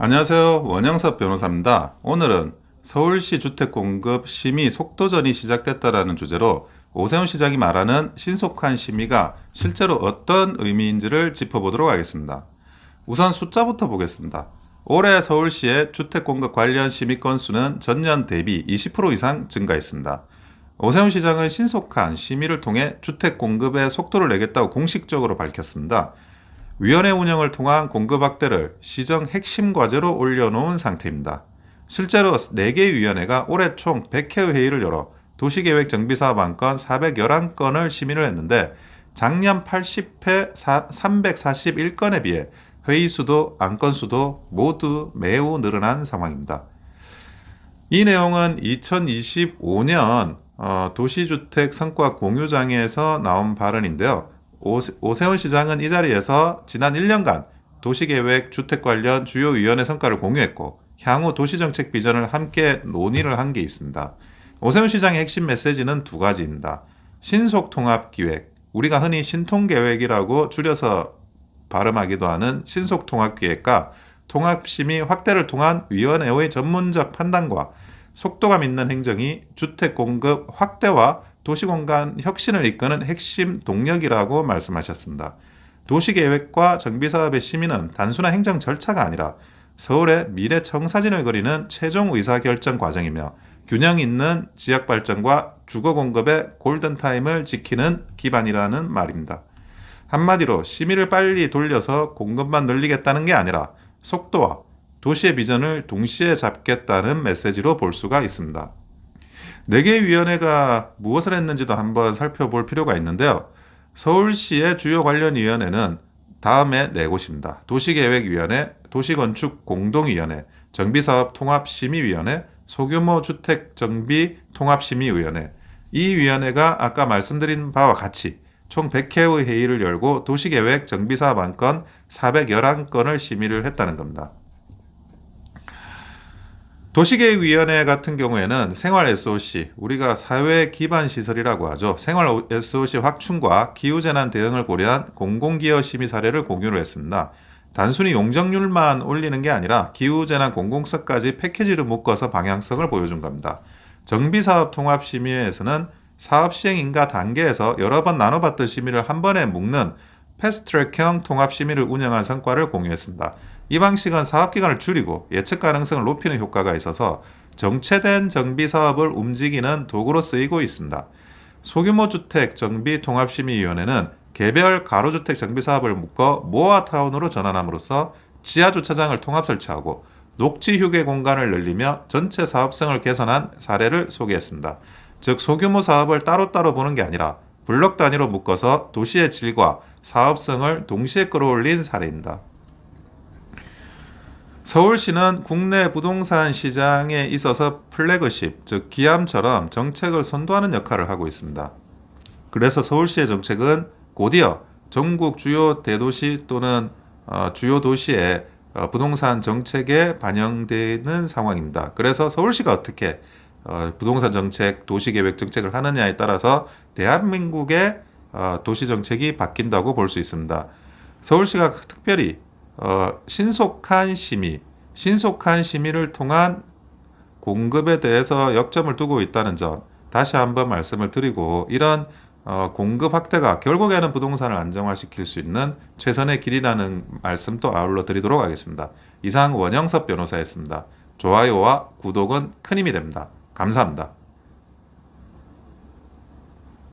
안녕하세요. 원영섭 변호사입니다. 오늘은 서울시 주택 공급 심의 속도전이 시작됐다라는 주제로 오세훈 시장이 말하는 신속한 심의가 실제로 어떤 의미인지를 짚어보도록 하겠습니다. 우선 숫자부터 보겠습니다. 올해 서울시의 주택 공급 관련 심의 건수는 전년 대비 20% 이상 증가했습니다. 오세훈 시장은 신속한 심의를 통해 주택 공급의 속도를 내겠다고 공식적으로 밝혔습니다. 위원회 운영을 통한 공급 확대를 시정 핵심 과제로 올려놓은 상태입니다. 실제로 4개 위원회가 올해 총 100회 회의를 열어 도시계획 정비사업 안건 411건을 심의를 했는데 작년 80회 341건에 비해 회의 수도 안건 수도 모두 매우 늘어난 상황입니다. 이 내용은 2025년 어, 도시주택 성과 공유장에서 나온 발언인데요. 오세- 오세훈 시장은 이 자리에서 지난 1년간 도시계획 주택 관련 주요 위원회 성과를 공유했고 향후 도시정책 비전을 함께 논의를 한 게 있습니다. 오세훈 시장의 핵심 메시지는 두 가지입니다. 신속 통합 기획, 우리가 흔히 신통계획이라고 줄여서 발음하기도 하는 신속 통합 기획과 통합 심의 확대를 통한 위원회의 전문적 판단과 속도감 있는 행정이 주택 공급 확대와 도시공간 혁신을 이끄는 핵심 동력이라고 말씀하셨습니다. 도시계획과 정비사업의 심의는 단순한 행정 절차가 아니라 서울의 미래 청사진을 그리는 최종 의사결정 과정이며 균형 있는 지역 발전과 주거 공급의 골든타임을 지키는 기반이라는 말입니다. 한마디로 심의를 빨리 돌려서 공급만 늘리겠다는 게 아니라 속도와 도시의 비전을 동시에 잡겠다는 메시지로 볼 수가 있습니다. 4개 위원회가 무엇을 했는지도 한번 살펴볼 필요가 있는데요. 서울시의 주요 관련 위원회는 다음에 네 곳입니다. 도시계획위원회, 도시건축공동위원회, 정비사업 통합심의위원회, 소규모 주택 정비 통합심의위원회. 이 위원회가 아까 말씀드린 바와 같이 총 100회의 회의를 열고 도시계획 정비사업 안건 411건을 심의를 했다는 겁니다. 도시계획위원회 같은 경우에는 생활 SOC, 우리가 사회 기반 시설이라고 하죠. 생활 SOC 확충과 기후재난 대응을 고려한 공공기여 심의 사례를 공유를 했습니다. 단순히 용적률만 올리는 게 아니라 기후재난 공공성까지 패키지로 묶어서 방향성을 보여준 겁니다. 정비사업 통합심의회에서는 사업 시행 인가 단계에서 여러 번 나눠봤던 심의를 한 번에 묶는 패스트트랙형 통합심의를 운영한 성과를 공유했습니다. 이 방식은 사업 기간을 줄이고 예측 가능성을 높이는 효과가 있어서 정체된 정비 사업을 움직이는 도구로 쓰이고 있습니다. 소규모 주택 정비 통합심의위원회는 개별 가로주택 정비 사업을 묶어 모아타운으로 전환함으로써 지하 주차장을 통합 설치하고 녹지 휴게 공간을 늘리며 전체 사업성을 개선한 사례를 소개했습니다. 즉 소규모 사업을 따로따로 보는 게 아니라 블록 단위로 묶어서 도시의 질과 사업성을 동시에 끌어올린 사례입니다. 서울시는 국내 부동산 시장에 있어서 플래그십, 즉 기암처럼 정책을 선도하는 역할을 하고 있습니다. 그래서 서울시의 정책은 곧이어 전국 주요 대도시 또는 어, 주요 도시의 어, 부동산 정책에 반영되는 상황입니다. 그래서 서울시가 어떻게 어, 부동산 정책, 도시계획 정책을 하느냐에 따라서 대한민국의 어, 도시 정책이 바뀐다고 볼 수 있습니다. 서울시가 특별히 어, 신속한 심의, 신속한 심의를 통한 공급에 대해서 역점을 두고 있다는 점 다시 한번 말씀을 드리고 이런 어, 공급 확대가 결국에는 부동산을 안정화시킬 수 있는 최선의 길이라는 말씀도 아울러 드리도록 하겠습니다. 이상 원영섭 변호사였습니다. 좋아요와 구독은 큰 힘이 됩니다. 감사합니다.